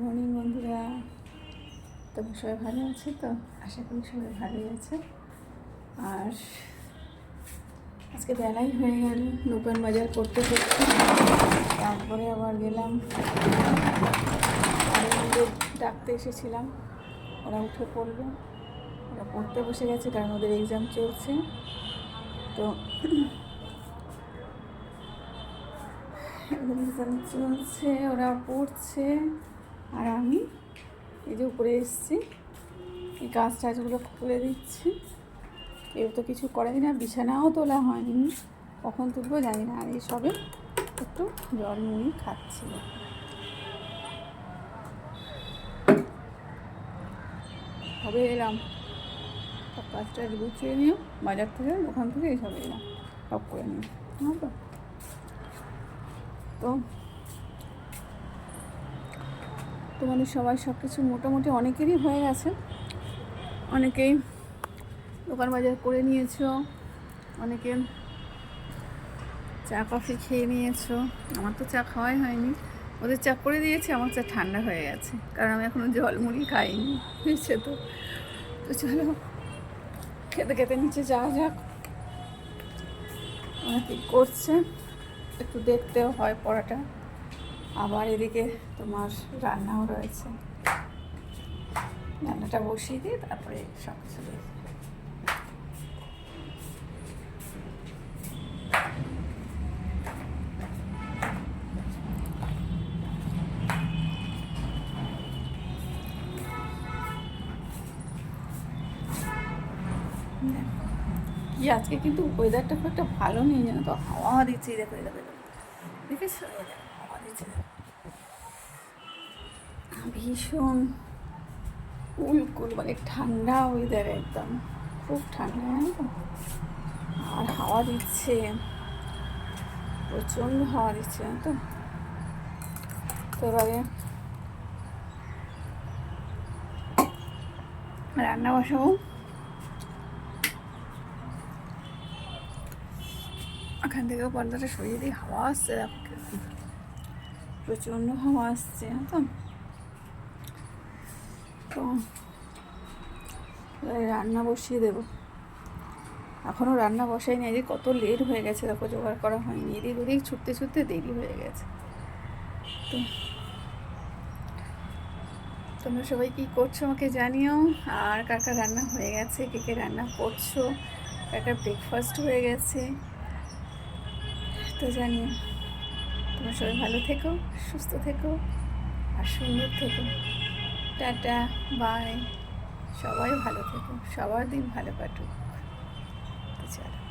Morning বন্ধুরা। তোমরা সবাই ভালো আছে তো? আশা করি সবাই ভালোই আছে। আর আজকে বেলাই হয়ে গেল নতুন বাজার করতে করতে। তারপরে আবার গেলাম। ডাকতে এসেছিলাম, ওরা উঠে পড়ল। ওরা পড়তে বসে গেছে, কারণ ওদের এক্সাম চলছে। তো এক্সাম চলছে, ওরা পড়ছে। আর আমি এই যে উপরে এসেছি, এই গাছ টাছগুলো খুলে দিচ্ছি। কেউ তো কিছু করেনি না, বিছানাও তোলা হয়নি। কখন তুলবো জানি না, আর এই সবে একটু জল মুড়ি খাচ্ছি। হবে এলাম। সব কাজটা গুছিয়ে নিও, বাজার থেকে ওখান থেকে এইসব এলাম। সব করে নিও তো তোমাদের সবাই সব কিছু মোটামুটি অনেকেরই হয়ে গেছে। অনেকেই দোকান বাজার করে নিয়েছো, অনেকে চা, কফি খেয়ে নিয়েছো। আমার তো চা খাওয়াই হয়নি। ওদের চা করে দিয়েছে, আমার চা ঠান্ডা হয়ে গেছে। কারণ আমি এখনও জল মুড়ি খাইনি, বুঝছে তো? তো চলো, খেতে খেতে নিচে যাওয়া যাক। অনেকে করছে, একটু দেখতেও হয় পড়াটা আবার এদিকে তোমার রান্নাও রয়েছে। রান্নাটা বসিয়ে দিয়ে তারপরে সব কিছু আজকে কিন্তু ওয়েদারটা খুব একটা ভালো নেই জানো তো, হাওয়া দিচ্ছে, দেখো। দেখেছ? দেখো। ভীষণ কুল মানে ঠান্ডা ওয়েদার একদম। খুব ঠান্ডা আর হাওয়া দিচ্ছে। প্রচণ্ড হাওয়া দিচ্ছে, জানো তো? তো এবারে রান্না বসাবো। ওখান থেকেও পর্দাটা সরিয়ে দিই। হাওয়া আসছে, দেখো। প্রচণ্ড হাওয়া আসছে তো? তো রান্না বসিয়ে দেবো। এখনও রান্না বসাইনি এদিকে কত লেট হয়ে গেছে, দেখো জোগাড় করা হয়নি। এদিক ওদিক ছুটতে ছুটতে দেরি হয়ে গেছে। তো, তোমরা সবাই কী করছ আমাকে জানিও। আর কার রান্না হয়ে গেছে, কে কে রান্না করছ, কার কার ব্রেকফাস্ট হয়ে গেছে, তো জানিও। তোমরা সবাই ভালো থেকো, সুস্থ থেকো আর সুন্দর থেকো। টাটা বাই সবাই ভালো থেকো, সবার দিন ভালো কাটুক। চলো।